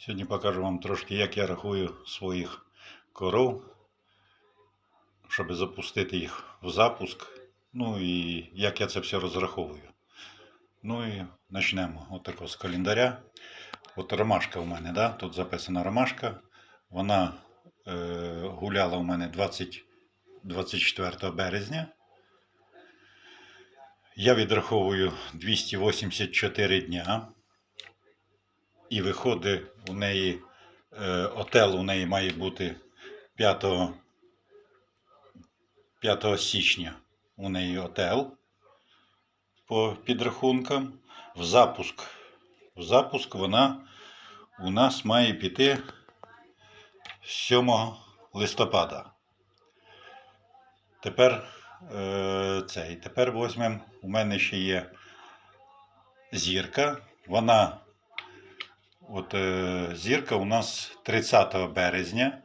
Сьогодні покажу вам трошки, як я рахую своїх коров, щоб запустити їх в запуск. Ну і як я це все розраховую. Ну і почнемо. Отако з календаря. От ромашка у мене, да? тут записана ромашка. Вона е, гуляла у мене 20, 24 березня. Я відраховую 284 дня. І виходить у неї е, отел у неї має бути 5, 5 січня. У неї отел по підрахункам. В запуск. В запуск вона у нас має піти 7 листопада. Тепер е, цей. Тепер візьмемо. У мене ще є зірка. Вона От е, зірка у нас 30 березня.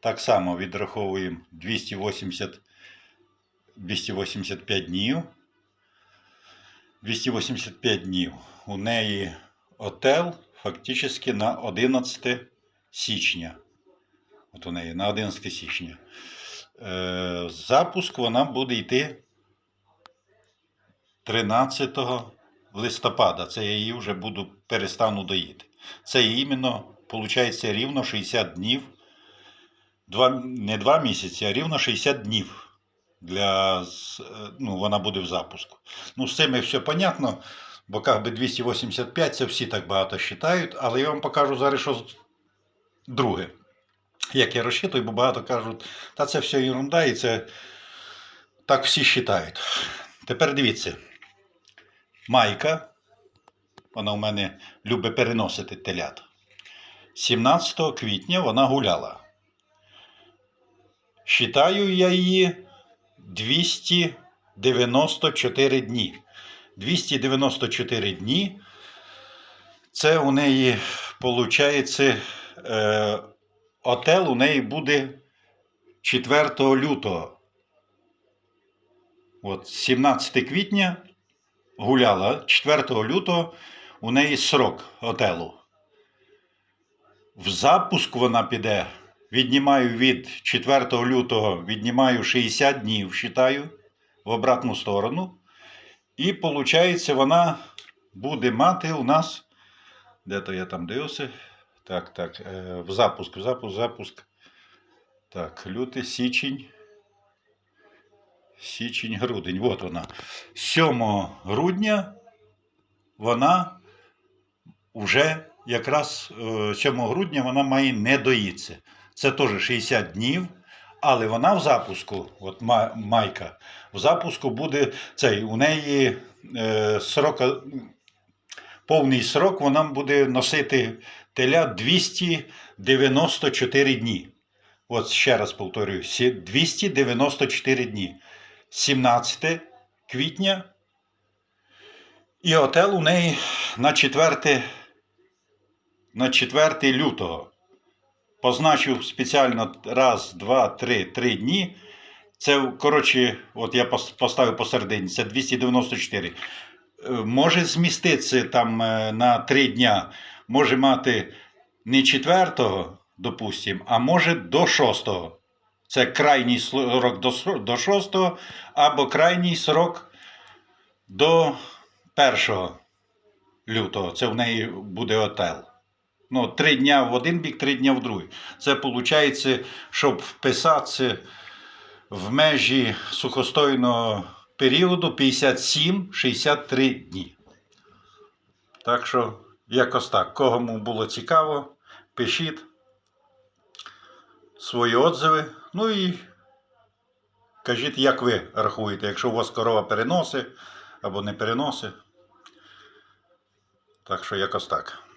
Так само відраховуємо 280, 285 днів. 285 днів. У неї отел фактично на 11 січня. От у неї на 11 січня. Е, запуск вона буде йти 13 листопада. Це я її вже буду перестану доїти. Це іменно, виходить, рівно 60 днів. Два, не 2 місяці, а рівно 60 днів. Для, е, ну, вона буде в запуску. Ну, з цим все понятно, бо би 285 це всі так багато вважають, але я вам покажу зараз, що друге. Як я розчитую, бо багато кажуть, та це все ерунда і це так всі вважають. Тепер дивіться. Майка, вона у мене любить переносити телят. 17 квітня вона гуляла. Считаю я її 294 дні. 294 дні. Це у неї, виходить, е, отел у неї буде 4 лютого. От 17 квітня гуляла 4 лютого у неї срок отелу. В запуск вона піде. Віднімаю від 4 лютого, віднімаю 60 днів, вважаю, в обратну сторону. І виходить, вона буде мати у нас. Де то я там дивився? Так, так. е, В запуск, в запуск, запуск. Так, лютий, січень. Січень, грудень. От вона. 7 грудня вона вже якраз е, 7 грудня вона має не доїться. Це теж 60 днів, але вона в запуску, от майка, в запуску буде цей, у неї е, срок, повний срок вона буде носити теля 294 дні. От ще раз повторюю, 294 дні. 17 квітня. І отел у неї на 4, на 4 лютого. Позначив спеціально раз, два, три, три дні. Це, коротше, от я поставив посередині, це 294. Е, Може зміститися там е, на 3 дня, може мати не 4, допустимо, а може до 6. Це крайній срок до, 6 або крайній срок до 1 лютого. Це в неї буде отел. Ну, три дня в один бік, три дня в другий. Це виходить, щоб вписатися в межі сухостойного періоду 57-63 дні. Так що, якось так. Кому було цікаво, пишіть свої отзиви. Ну і кажіть, як ви рахуєте, якщо у вас корова переносить або не переносить. Так що якось так.